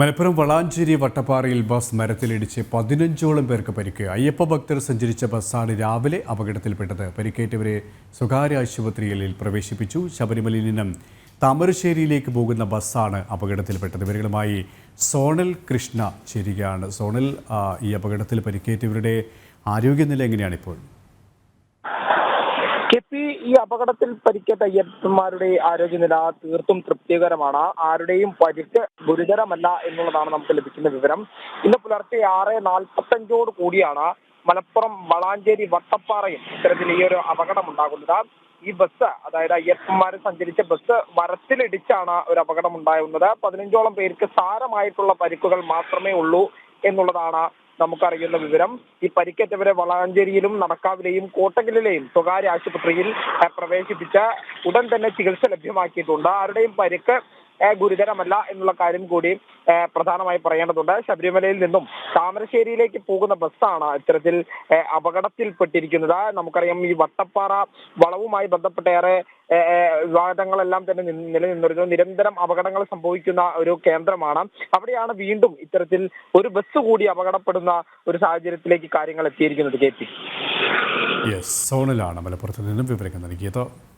മലപ്പുറം വളാഞ്ചേരി വട്ടപ്പാറയിൽ ബസ് മരത്തിലിടിച്ച് പതിനഞ്ചോളം പേർക്ക് പരിക്ക്. അയ്യപ്പ ഭക്തർ സഞ്ചരിച്ച ബസ്സാണ് രാവിലെ അപകടത്തിൽപ്പെട്ടത്. പരിക്കേറ്റവരെ സ്വകാര്യ ആശുപത്രികളിൽ പ്രവേശിപ്പിച്ചു. ശബരിമലയിൽ നിന്നും താമരശ്ശേരിയിലേക്ക് പോകുന്ന ബസ്സാണ് അപകടത്തിൽപ്പെട്ടത്. ഇവരുമായി സോണൽ കൃഷ്ണ ചേരുകയാണ്. സോണൽ ഈ അപകടത്തിൽ പരിക്കേറ്റവരുടെ ആരോഗ്യനില എങ്ങനെയാണ് ഇപ്പോൾ കെ പി ഈ അപകടത്തിൽ പരിക്കേറ്റ അയ്യപ്പന്മാരുടെ ആരോഗ്യനില തീർത്തും തൃപ്തികരമാണ്. ആരുടെയും പരിക്ക് ഗുരുതരമല്ല എന്നുള്ളതാണ് നമുക്ക് ലഭിക്കുന്ന വിവരം. ഇന്ന് പുലർച്ചെ ആറ് നാൽപ്പത്തഞ്ചോട് കൂടിയാണ് മലപ്പുറം വളാഞ്ചേരി വട്ടപ്പാറയിൽ ഇത്തരത്തിൽ ഈ ഒരു അപകടം ഉണ്ടാകുന്നത്. ഈ ബസ് അതായത് അയ്യപ്പന്മാർ സഞ്ചരിച്ച ബസ് മരത്തിലിടിച്ചാണ് ഒരു അപകടം ഉണ്ടായിരുന്നത് പതിനഞ്ചോളം പേർക്ക് സാരമായിട്ടുള്ള പരിക്കുകൾ മാത്രമേ ഉള്ളൂ എന്നുള്ളതാണ് നമുക്കറിയുന്ന വിവരം. ഈ പരിക്കേറ്റവരെ വളാഞ്ചേരിയിലും നടക്കാവിലെയും കോട്ടകലിലെയും സ്വകാര്യ ആശുപത്രിയിൽ പ്രവേശിപ്പിച്ച ഉടൻ തന്നെ ചികിത്സ ലഭ്യമാക്കിയിട്ടുണ്ട്. ആരുടെയും പരിക്ക് ഗുരുതരമല്ല എന്നുള്ള കാര്യം കൂടി പ്രധാനമായി പറയേണ്ടതുണ്ട്. ശബരിമലയിൽ നിന്നും താമരശ്ശേരിയിലേക്ക് പോകുന്ന ബസ്സാണ് ഇത്തരത്തിൽ അപകടത്തിൽപ്പെട്ടിരിക്കുന്നത്. നമുക്കറിയാം ഈ വട്ടപ്പാറ വളവുമായി ബന്ധപ്പെട്ട ഏറെ വിവാദങ്ങളെല്ലാം തന്നെ നില- നിലനിന്നിരുന്നു. നിരന്തരം അപകടങ്ങൾ സംഭവിക്കുന്ന ഒരു കേന്ദ്രമാണ്. അവിടെയാണ് വീണ്ടും ഇത്തരത്തിൽ ഒരു ബസ് കൂടി അപകടപ്പെടുന്ന ഒരു സാഹചര്യത്തിലേക്ക് കാര്യങ്ങൾ എത്തിയിരിക്കുന്നത് കെ പി. യെസ് സോണിലാണ് മലപ്പുറത്ത് നിന്നും വിവരങ്ങൾ നൽകിയത്.